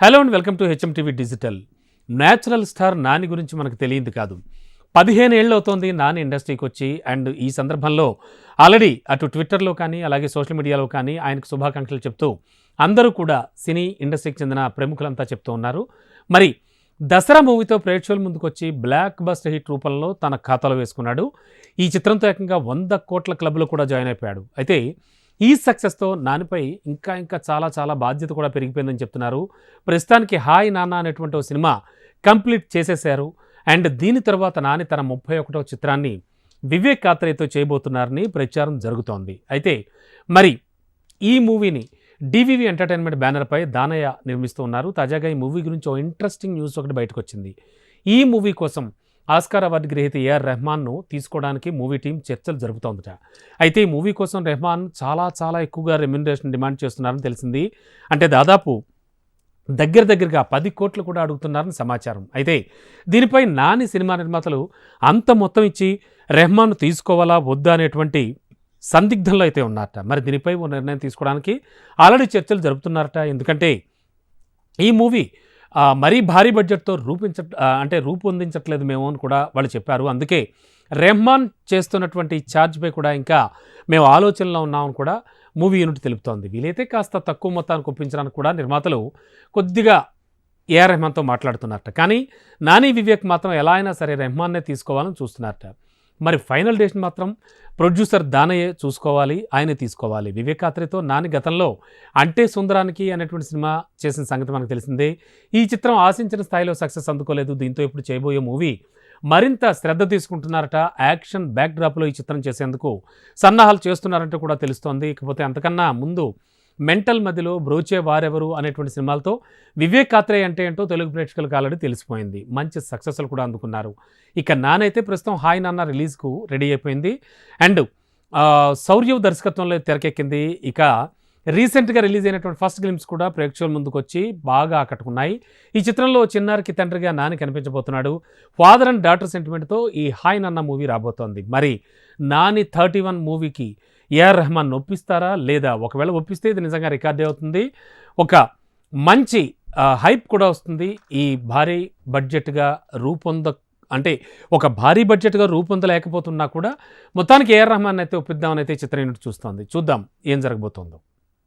Hello and welcome to HM TV digital. Natural star Nani గురించి మనకు తెలియదు కాదు. పదిహేను ఏళ్ళు అవుతోంది నాని ఇండస్ట్రీకి వచ్చి అండ్ ఈ సందర్భంలో ఆల్రెడీ అటు ట్విట్టర్లో కానీ అలాగే సోషల్ మీడియాలో కానీ ఆయనకు శుభాకాంక్షలు చెప్తూ అందరూ కూడా సినీ ఇండస్ట్రీకి చెందిన ప్రముఖులంతా చెప్తూ ఉన్నారు. మరి దసరా మూవీతో ప్రేక్షకుల ముందుకొచ్చి బ్లాక్ బస్టర్ హిట్ రూపంలో తన ఖాతాలో వేసుకున్నాడు. ఈ చిత్రంతో ఏకంగా వంద కోట్ల క్లబ్లో కూడా జాయిన్ అయిపోయాడు. అయితే ఈ సక్సెస్తో నానిపై ఇంకా ఇంకా చాలా చాలా బాధ్యత కూడా పెరిగిపోయిందని చెప్తున్నారు. ప్రస్తుతానికి హాయ్ నాన్న అనేటువంటి ఓ సినిమా కంప్లీట్ చేసేశారు అండ్ దీని తర్వాత నాని తన ముప్పై ఒకటో చిత్రాన్ని వివేక్ కాత్రేతో చేయబోతున్నారని ప్రచారం జరుగుతోంది. అయితే మరి ఈ మూవీని డివివి ఎంటర్టైన్మెంట్ బ్యానర్పై దానయ్య నిర్మిస్తూ ఉన్నారు. తాజాగా ఈ మూవీ గురించి ఓ ఇంట్రెస్టింగ్ న్యూస్ ఒకటి బయటకు వచ్చింది ఈ మూవీ కోసం ఆస్కార్ అవార్డు గ్రహీత ఏఆర్ రెహమాన్ను తీసుకోవడానికి మూవీ టీం చర్చలు జరుపుతోందట. అయితే ఈ మూవీ కోసం రెహమాన్ చాలా చాలా ఎక్కువగా రెమ్యునరేషన్ డిమాండ్ చేస్తున్నారని తెలిసింది. అంటే దాదాపు దగ్గర దగ్గరగా పది కోట్లు కూడా అడుగుతున్నారని సమాచారం. అయితే దీనిపై నాని సినిమా నిర్మాతలు అంత మొత్తం ఇచ్చి రెహమాన్ తీసుకోవాలా వద్దా అనేటువంటి సందిగ్ధంలో అయితే ఉన్నారట. మరి దీనిపై ఓ నిర్ణయం తీసుకోవడానికి ఆల్రెడీ చర్చలు జరుపుతున్నారట. ఎందుకంటే ఈ మూవీ మరీ భారీ బడ్జెట్తో రూపించ అంటే రూపొందించట్లేదు మేము అని కూడా వాళ్ళు చెప్పారు. అందుకే రెహమాన్ చేస్తున్నటువంటి ఛార్జ్పై కూడా ఇంకా మేము ఆలోచనలో ఉన్నామని కూడా మూవీ యూనిట్ తెలుపుతోంది. వీలైతే కాస్త తక్కువ మొత్తానికి ఒప్పించడానికి కూడా నిర్మాతలు కొద్దిగా ఏఆర్ రెహమాన్తో మాట్లాడుతున్నారట. కానీ నాని వివేక్ మాత్రం ఎలా అయినా సరే రెహమాన్నే తీసుకోవాలని చూస్తున్నారట. మరి ఫైనల్ డేషన్ మాత్రం ప్రొడ్యూసర్ దానయ్యే చూసుకోవాలి ఆయనే తీసుకోవాలి. వివేకాత్రితో నాని గతంలో అంటే సుందరానికి అనేటువంటి సినిమా చేసిన సంగతి మనకు తెలిసిందే. ఈ చిత్రం ఆశించిన స్థాయిలో సక్సెస్ అందుకోలేదు. దీంతో ఇప్పుడు చేయబోయే మూవీ మరింత శ్రద్ధ తీసుకుంటున్నారట. యాక్షన్ బ్యాక్ డ్రాప్లో ఈ చిత్రం చేసేందుకు సన్నాహాలు చేస్తున్నారంటూ కూడా తెలుస్తోంది. ఇకపోతే అంతకన్నా ముందు మెంటల్ మధ్యలో బ్రోచే వారెవరు అనేటువంటి సినిమాలతో వివేక్ కాత్రేయ అంటే ఏంటో తెలుగు ప్రేక్షకులకు ఆల్రెడీ తెలిసిపోయింది. మంచి సక్సెస్లు కూడా అందుకున్నారు. ఇక నానైతే ప్రస్తుతం హాయ్ నాన్న రిలీజ్కు రెడీ అయిపోయింది. అండ్ శౌర్యవ్ దర్శకత్వంలో తెరకెక్కింది. ఇక రీసెంట్గా రిలీజ్ అయినటువంటి ఫస్ట్ గ్లిమ్స్ కూడా ప్రేక్షకుల ముందుకు వచ్చి బాగా ఆకట్టుకున్నాయి. ఈ చిత్రంలో చిన్నారికి తండ్రిగా నాని కనిపించబోతున్నాడు. ఫాదర్ అండ్ డాటర్ సెంటిమెంట్తో ఈ హాయ్ నాన్న మూవీ రాబోతోంది. మరి నాని థర్టీ వన్ మూవీకి ఏఆర్ రెహమాన్ ఒప్పిస్తారా లేదా ఒకవేళ ఒప్పిస్తే ఇది నిజంగా రికార్డే అవుతుంది. ఒక మంచి హైప్ కూడా వస్తుంది. ఈ భారీ బడ్జెట్గా రూపొంద అంటే ఒక భారీ బడ్జెట్గా రూపొందలేకపోతున్నా కూడా మొత్తానికి ఏఆర్ రెహమాన్ అయితే ఒప్పిద్దామని అయితే చిత్రం యూనిట్ చూస్తోంది. చూద్దాం ఏం జరగబోతుందో.